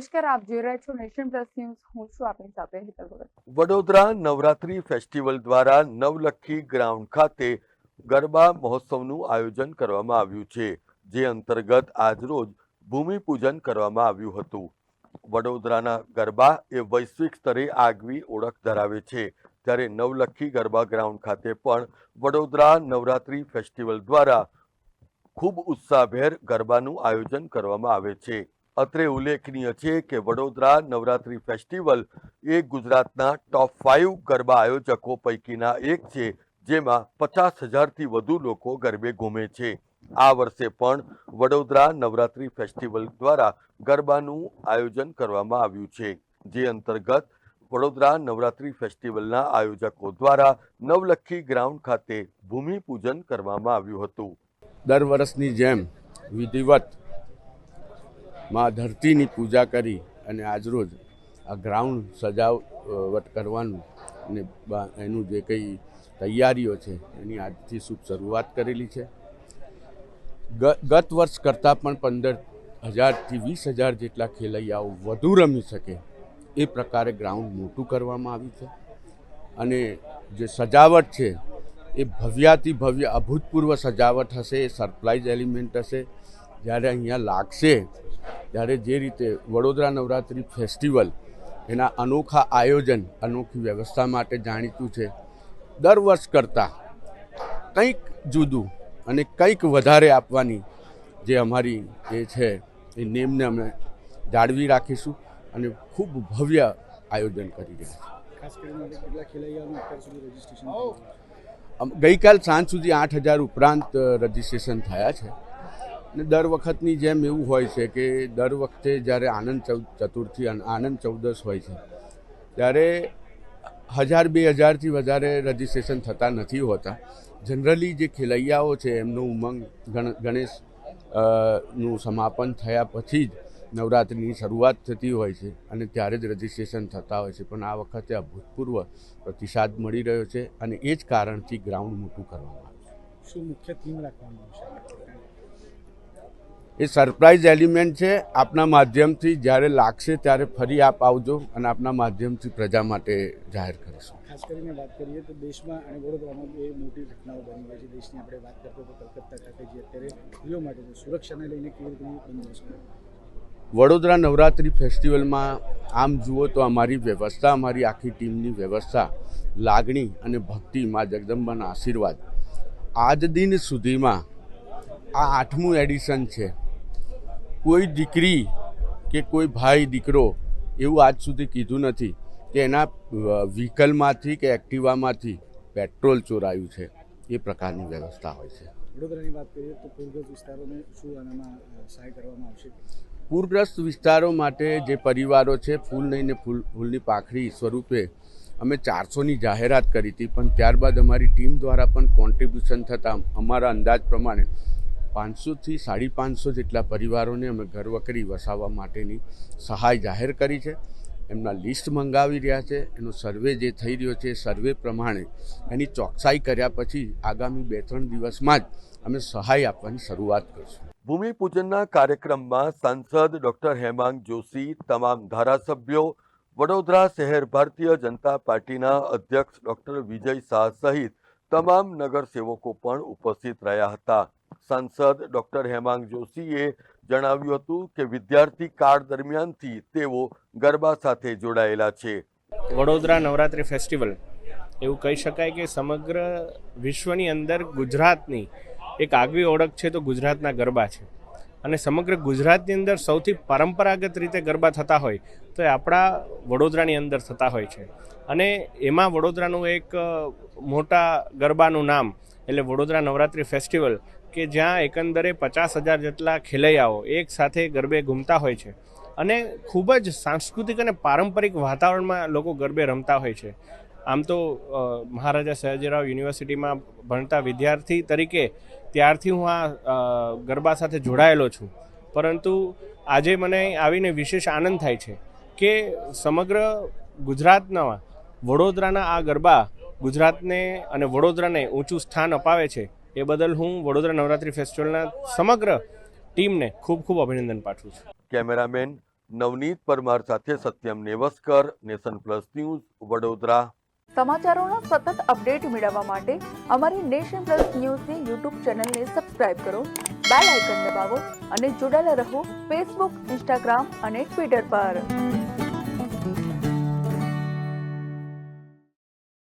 નમસ્કાર, આપ જોઈ રહ્યા છો નેશન પ્લસ ન્યૂઝ. હું છું આપની સાથે હેતલ વડોદરા નવરાત્રી ફેસ્ટિવલ દ્વારા નવલખી ગ્રાઉન્ડ ખાતે ગરબા મહોત્સવનું આયોજન કરવામાં આવ્યું છે, જે અંતર્ગત આજરોજ ભૂમિપૂજન કરવામાં આવ્યું હતું. વડોદરાના ગરબા એ વૈશ્વિક સ્તરે આગવી ઓળખ ધરાવે છે. ત્યારે નવલખી ગરબા ગ્રાઉન્ડ ખાતે પણ વડોદરા નવરાત્રી ફેસ્ટિવલ દ્વારા ખૂબ ઉત્સાહભેર ગરબાનું આયોજન કરવામાં આવે છે. અત્રે ઉલ્લેખનીય છે કે વડોદરા નવરાત્રી ફેસ્ટિવલ એ ગુજરાતના ટોપ ફાઇવ ગરબા આયોજકો પૈકીના એક છે, જેમાં પચાસ હજારથી વધુ લોકો ગરબે ઘૂમે છે. આ વર્ષે પણ વડોદરા નવરાત્રી ફેસ્ટિવલ દ્વારા ગરબાનું આયોજન કરવામાં આવ્યું છે. જે અંતર્ગત વડોદરા નવરાત્રી ફેસ્ટિવલના આયોજકો દ્વારા નવલખી ગ્રાઉન્ડ ખાતે ભૂમિપૂજન કરવામાં આવ્યું હતું. દર વર્ષની જેમ વિધિવત માં ધરતીની પૂજા કરી અને આજરોજ આ ગ્રાઉન્ડ સજાવટ કરવાનું અને એનું જે કંઈ તૈયારીઓ છે, એની આજથી શુભ શરૂઆત કરેલી છે. ગત વર્ષ કરતાં પણ પંદર હજારથી વીસ હજાર જેટલા ખેલૈયાઓ વધુ રમી શકે એ પ્રકારે ગ્રાઉન્ડ મોટું કરવામાં આવ્યું છે. અને જે સજાવટ છે, એ ભવ્યાતિ ભવ્ય અભૂતપૂર્વ સજાવટ હશે, એ સરપ્રાઇઝ એલિમેન્ટ હશે. જ્યારે અહીંયા લાગશે ત્યારે જે રીતે વડોદરા નવરાત્રિ ફેસ્ટિવલ એના અનોખા આયોજન અનોખી વ્યવસ્થા માટે જાણીતું છે દર વર્ષ કરતાં કંઈક જુદું અને કંઈક વધારે આપવાની જે અમારી એ છે એ નેમને અમે જાળવી રાખીશું અને ખૂબ ભવ્ય આયોજન કરી રહ્યા છીએ. ગઈકાલ સાંજ સુધી આઠ હજાર ઉપરાંત રજીસ્ટ્રેશન થયા છે. અને દર વખતની જેમ એવું હોય છે કે દર વખતે જ્યારે આનંદ ચતુર્થી આનંદ ચૌદસ હોય છે, ત્યારે હજાર બે હજારથી વધારે રજિસ્ટ્રેશન થતા નથી હોતા. જનરલી જે ખેલૈયાઓ છે, એમનો ઉમંગ ગણ, ગણેશનું સમાપન થયા પછી જ નવરાત્રિની શરૂઆત થતી હોય છે અને ત્યારે જ રજીસ્ટ્રેશન થતા હોય છે. પણ આ વખતે અભૂતપૂર્વ પ્રતિસાદ મળી રહ્યો છે અને એ જ કારણથી ગ્રાઉન્ડ મોટું કરવામાં આવ્યું શું મુખ્ય થીમ રાખવામાં આવશે એ સરપ્રાઇઝ એલિમેન્ટ છે આપના માધ્યમથી. જ્યારે લાગશે ત્યારે ફરી આપ આવજો અને આપના માધ્યમથી પ્રજા માટે જાહેર કરીશું. ખાસ કરીને વાત કરીએ તો દેશમાં અને વડોદરામાં બે મોટી ઘટનાઓ બની ગઈ છે. દેશની આપણે વાત કરતો તો કલકત્તા ખાતે જે અત્યારે સ્ત્રીઓ માટે સુરક્ષાને લઈને કેવી રીતે બંધોબસ્ત વડોદરા નવરાત્રિ ફેસ્ટિવલમાં આમ જુઓ તો અમારી વ્યવસ્થા અમારી આખી ટીમની વ્યવસ્થા લાગણી અને ભક્તિ માં જગદંબાના આશીર્વાદ. આજ દિન સુધીમાં આ આઠમું એડિશન છે. કોઈ દીકરી કે કોઈ ભાઈ દીકરો એવું આજ સુધી કીધું નથી કે એના વ્હીકલમાંથી કે એક્ટિવામાંથી પેટ્રોલ ચોરાયું છે. એ પ્રકારની વ્યવસ્થા હોય છે. વડોદરાની વાત કરીએ તો પૂરગ્રસ્ત વિસ્તારોને શું આનામાં સહાય કરવામાં આવશે? પૂરગ્રસ્ત વિસ્તારો માટે જે પરિવારો છે ફૂલ નહીં ફૂલ ફૂલની પાખડી સ્વરૂપે અમે ચારસોની જાહેરાત કરી હતી. પણ ત્યારબાદ અમારી ટીમ દ્વારા પણ કોન્ટ્રીબ્યુશન થતાં અમારા અંદાજ પ્રમાણે પાંચસોથી સાડી પાંચસો જેટલા પરિવારોને અમે ઘરવકરી વસાવવા માટેની સહાય જાહેર કરી છે. એમના લિસ્ટ મંગાવી રહ્યા છે. એનો સર્વે જે થઈ રહ્યો છે સર્વે પ્રમાણે એની ચોકસાઈ કર્યા પછી આગામી બે ત્રણ દિવસમાં જ અમે સહાય આપવાની શરૂઆત કરીશું. ભૂમિપૂજનના કાર્યક્રમમાં સાંસદ ડોક્ટર હેમાંગ જોશી, તમામ ધારાસભ્યો, વડોદરા શહેર ભારતીય જનતા પાર્ટીના અધ્યક્ષ ડોક્ટર વિજય શાહ સહિત તમામ નગરસેવકો પણ ઉપસ્થિત રહ્યા હતા. સાંસદ ડૉક્ટર હેમાંગ જોશીએ જણાવ્યું હતું કે વિદ્યાર્થી કાળ દરમિયાનથી તેઓ ગરબા સાથે જોડાયેલા છે. વડોદરા નવરાત્રિ ફેસ્ટિવલ, એવું કહી શકાય કે સમગ્ર વિશ્વની અંદર ગુજરાતની એક આગવી ઓળખ છે તો ગુજરાતના ગરબા છે. અને સમગ્ર ગુજરાતની અંદર સૌથી પરંપરાગત રીતે ગરબા થતા હોય તો એ આપણા વડોદરાની અંદર થતા હોય છે. અને એમાં વડોદરાનું એક મોટા ગરબાનું નામ, એટલે વડોદરા નવરાત્રિ ફેસ્ટિવલ કે જ્યાં એકંદરે પચાસ હજાર જેટલા ખેલૈયાઓ એક સાથે ગરબે ઘૂમતા હોય છે. અને ખૂબ જ સાંસ્કૃતિક અને પારંપરિક વાતાવરણમાં લોકો ગરબે રમતા હોય છે. આમ તો મહારાજા સયાજીરાવ યુનિવર્સિટીમાં ભણતા વિદ્યાર્થી તરીકે ત્યારથી હું આ ગરબા સાથે જોડાયેલો છું. પરંતુ આજે મને આવીને વિશેષ આનંદ થાય છે કે સમગ્ર ગુજરાતના વડોદરાના આ ગરબા ગુજરાતને અને વડોદરાને ઊંચું સ્થાન અપાવે છે. એ બદલ હું વડોદરા નવરાત્રિ ફેસ્ટિવલના સમગ્ર ટીમને ખૂબ ખૂબ અભિનંદન પાઠવું છું. કેમેરામેન નવનીત પરમાર સાથે Satyam Nevaskar Nation Plus News Vadodara. સમાચારોના સતત અપડેટ મેળવવા માટે અમારી નેશન પ્લસ ન્યૂઝની યુટ્યુબ ચેનલને સબસ્ક્રાઇબ કરો બેલ આઇકન દબાવો અને જોડાયેલા રહો ફેસબુક ઇન્સ્ટાગ્રામ અને ટ્વિટર પર.